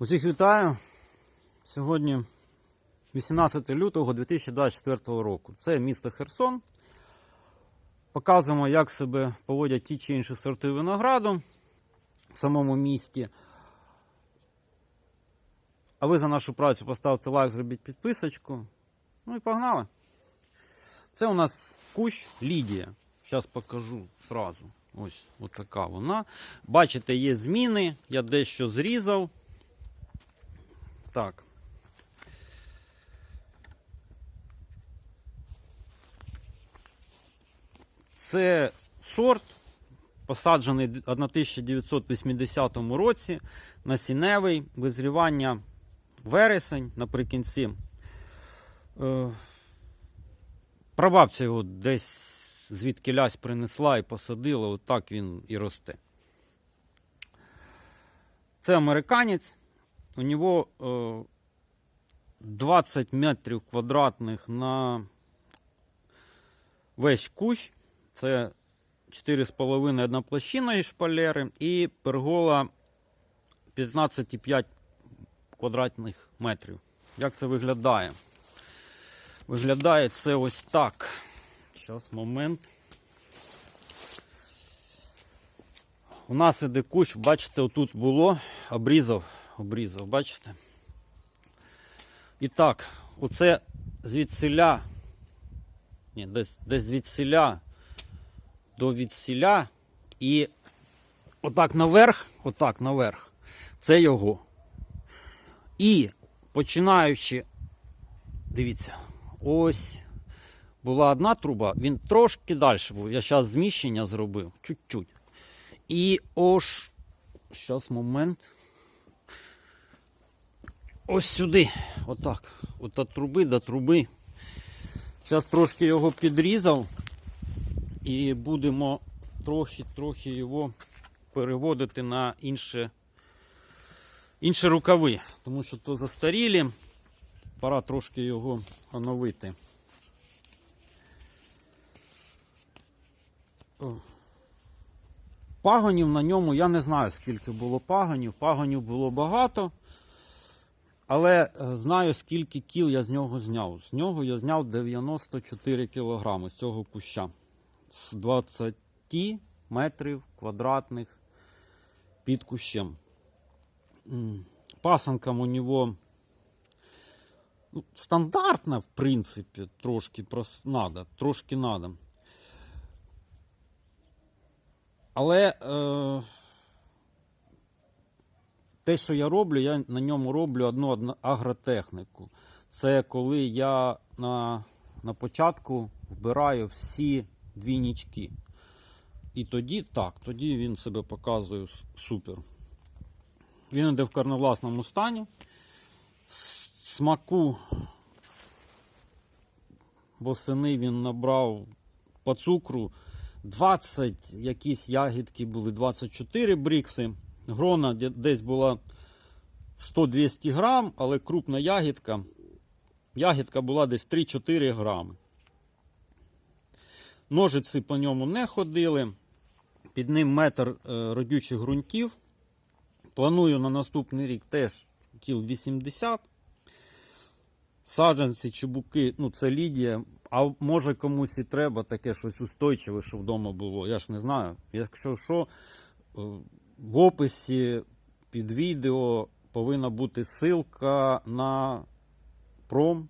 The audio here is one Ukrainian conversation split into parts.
Усіх вітаю. Сьогодні 18 лютого 2024 року. Це місто Херсон. Показуємо, як себе поводять ті чи інші сорти винограду в самому місті. А ви за нашу працю поставте лайк, зробіть підписочку. Ну і погнали. Це у нас кущ Лідія. Зараз покажу сразу. Ось от така вона. Бачите, є зміни. Я дещо зрізав. Так. Це сорт, посаджений в 1980 році, насінневий, визрівання вересень наприкінці. Е, Прабабця його десь звідки лясь принесла і посадила, отак він і росте. Це американець. У нього е, 20 метрів квадратних на весь кущ. Це 4,5 одноплощинної шпалери і пергола 15,5 квадратних метрів. Як це виглядає? Виглядає це ось так. Зараз момент. У нас іде кущ, бачите, отут було, обрізав, обрізав, бачите? І так, оце звідсіля, ні, десь, десь звідсіля до відсіля і отак наверх, отак наверх, це його. І починаючи, дивіться, ось була одна труба, він трошки далі був. Я зараз зміщення зробив, чуть-чуть. І ось, зараз момент. Ось сюди, отак. От труби до труби. Зараз трошки його підрізав і будемо трохи-трохи його переводити на інше, інші рукави, тому що то застарілі, пора трошки його оновити. Пагонів на ньому я не знаю, скільки було пагонів. Пагонів було багато. Але е, знаю, скільки кіл я з нього зняв. З нього я зняв 94 кілограми з цього куща. З 20 метрів квадратних під кущем. Пасанкам у нього ну, стандартна, в принципі, трошки прос... надо, трошки надо. Але е, те, що я роблю, я на ньому роблю одну, агротехніку. Це коли я на, на початку вбираю всі двійнички. І тоді так, тоді він себе показує супер. Він йде в карновласному стані. Смаку восени він набрав по цукру 20 якісь ягідки були, 24 брікси. Грона десь була 100-200 грам, але крупна ягідка. Ягідка була десь 3-4 грами. Ножиці по ньому не ходили. Під ним метр е, родючих ґрунтів. Планую на наступний рік теж кіл 80. Саджанці, чубуки, ну це Лідія. А може комусь і треба таке щось устойчиве, що вдома було. Я ж не знаю. Якщо що, е, в описі під відео повинна бути ссылка на пром.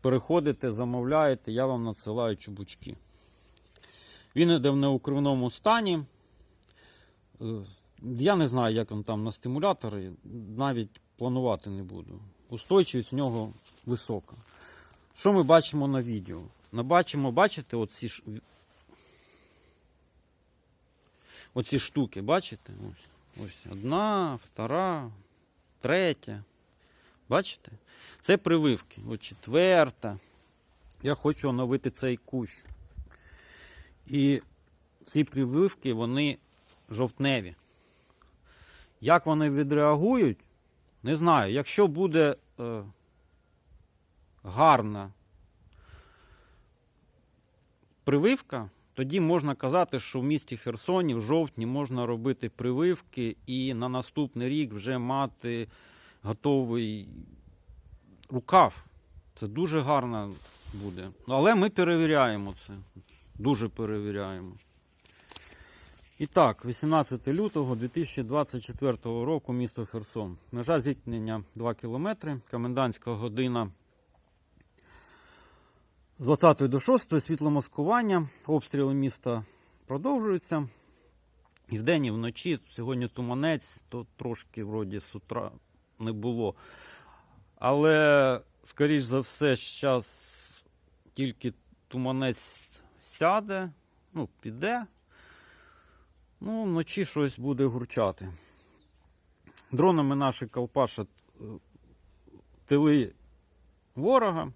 Переходите, замовляєте, я вам надсилаю чубучки. Він іде в неукривному стані. Е, Я не знаю, як він там на стимуляторі, навіть планувати не буду. Устойчивість в нього висока. Що ми бачимо на відео? Ми бачимо, бачите, оці, оці штуки, бачите? Ось, ось одна, втора, третя. Бачите? Це прививки. От четверта. Я хочу оновити цей кущ. І ці прививки, вони жовтневі. Як вони відреагують, не знаю. Якщо буде е, гарна прививка, тоді можна казати, що в місті Херсоні в жовтні можна робити прививки і на наступний рік вже мати готовий рукав. Це дуже гарно буде. Але ми перевіряємо це. Дуже перевіряємо. І так, 18 лютого 2024 року, місто Херсон. Межа зіткнення 2 кілометри, комендантська година з 20 до 6 світломаскування. Обстріли міста продовжуються. І вдень, і вночі. Сьогодні туманець, то трошки вроді з утра не було. Але, скоріш за все, зараз тільки туманець сяде, ну, піде. Ну, вночі щось буде гурчати. Дронами наші колпашать е, тили ворога,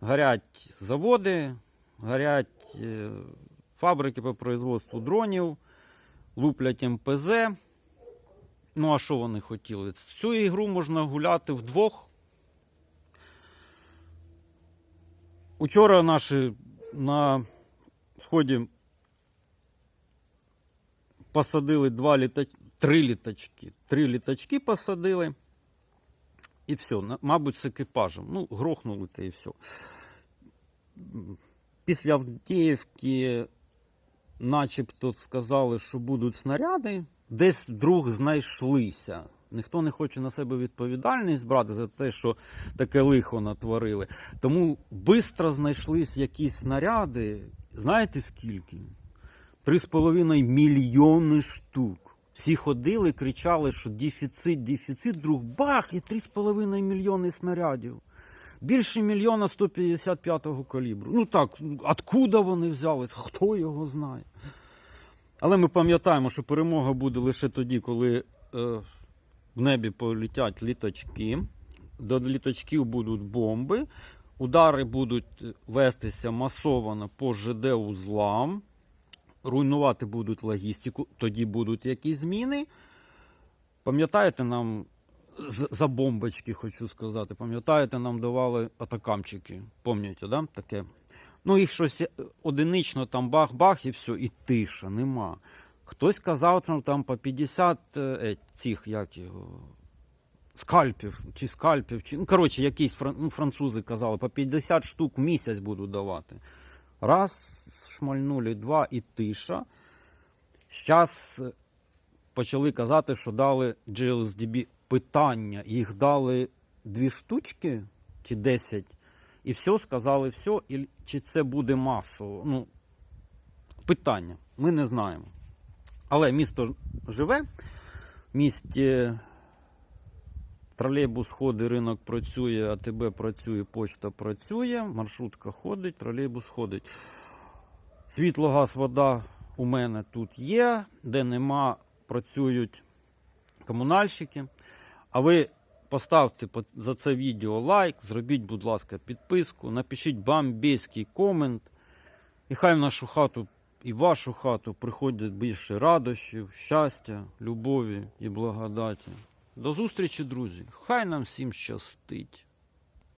горять заводи, горять е, фабрики по производству дронів, луплять МПЗ. Ну, а що вони хотіли? В цю ігру можна гуляти вдвох. Учора наші на сході посадили два літач... три літачки. Три літачки посадили. І все, мабуть, з екіпажем. Ну, грохнули те і все. Після Авдіївки, начебто, сказали, що будуть снаряди. Десь вдруг знайшлися. Ніхто не хоче на себе відповідальність брати за те, що таке лихо натворили. Тому швидко знайшлись якісь снаряди. Знаєте скільки? 3,5 мільйони штук. Всі ходили, кричали, що дефіцит, дефіцит, друг бах, і 3,5 мільйони снарядів. Більше мільйона 155-го калібру. Ну так, откуда вони взялись? Хто його знає? Але ми пам'ятаємо, що перемога буде лише тоді, коли е, в небі полетять літачки. До літачків будуть бомби. Удари будуть е, вестися масово по ЖД-узлам руйнувати будуть логістику, тоді будуть якісь зміни. Пам'ятаєте, нам за бомбочки, хочу сказати, пам'ятаєте, нам давали атакамчики. Пам'ятаєте, да? таке? Ну, їх щось е, одинично там бах-бах і все, і тиша, нема. Хтось казав, що там по 50 е, е, цих, як його, скальпів, чи скальпів, чи, ну, коротше, якісь ну, французи казали, по 50 штук в місяць будуть давати. Раз шмальнули, два і тиша. Зараз почали казати, що дали GLSDB питання. Їх дали дві штучки чи 10, і все, сказали все, і чи це буде масово. Ну, питання. Ми не знаємо. Але місто живе, місті тролейбус ходить, ринок працює, АТБ працює, почта працює, маршрутка ходить, тролейбус ходить. Світло, газ, вода у мене тут є, де нема, працюють комунальщики. А ви поставте за це відео лайк, зробіть, будь ласка, підписку, напишіть бомбейський комент. І хай в нашу хату і в вашу хату приходять більше радощів, щастя, любові і благодаті. До зустрічі, друзі! Хай нам всім щастить!